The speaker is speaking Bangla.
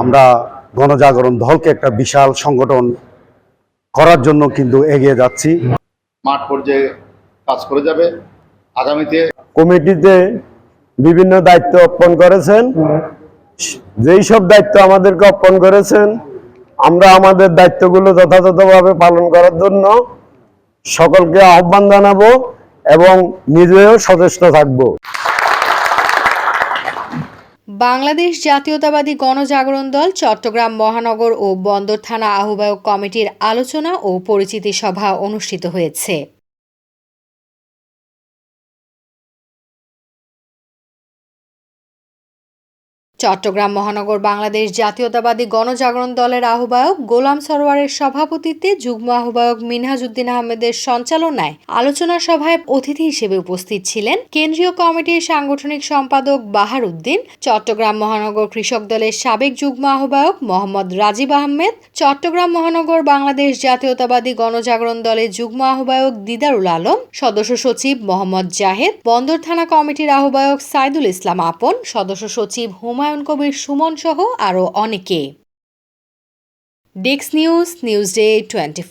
আমরা গণজাগরণ দলকে একটা বিশাল সংগঠন করার জন্য কিন্তু এগিয়ে যাচ্ছি। মাঠ পর্যায়ে কাজ করে যাবে। আগামীতে কমিটিতে বিভিন্ন দায়িত্ব অর্পণ করেছেন। যেই সব দায়িত্ব আমাদেরকে অর্পণ করেছেন আমরা আমাদের দায়িত্বগুলো যথাযথভাবে পালন করার জন্য সকলকে আহ্বান জানাব এবং নিজেও সচেষ্ট থাকব। বাংলাদেশ জাতীয়তাবাদী গণজাগরণ দল, চট্টগ্রাম মহানগর ও বন্দর থানা আহ্বায়ক কমিটির আলোচনা ও পরিচিতি সভা অনুষ্ঠিত হয়েছে। চট্টগ্রাম মহানগর বাংলাদেশ জাতীয়তাবাদী গণজাগরণ দলের আহ্বায়ক গোলাম সরোয়ারের সভাপতিত্বে যুগ্ম আহ্বায়ক মিনহাজউদ্দিন আহমেদের সঞ্চালনায় আলোচনা সভায় অতিথি হিসেবে উপস্থিত ছিলেন কেন্দ্রীয় কমিটির সাংগঠনিক সম্পাদক বাহার উদ্দিন চট্টগ্রাম মহানগর কৃষক দলের সাবেক যুগ্ম আহ্বায়ক মোহাম্মদ রাজীব আহমেদ, চট্টগ্রাম মহানগর বাংলাদেশ জাতীয়তাবাদী গণজাগরণ দলের যুগ্ম আহ্বায়ক দিদারুল আলম, সদস্য সচিব মোহাম্মদ জাহেদ, বন্দর থানা কমিটির আহ্বায়ক সাইদুল ইসলাম আপন, সদস্য সচিব হুমায়ুন কবির সুমন সহ আরও অনেকে। ডেক্স নিউজ নিউজ ডে টোয়েন্টি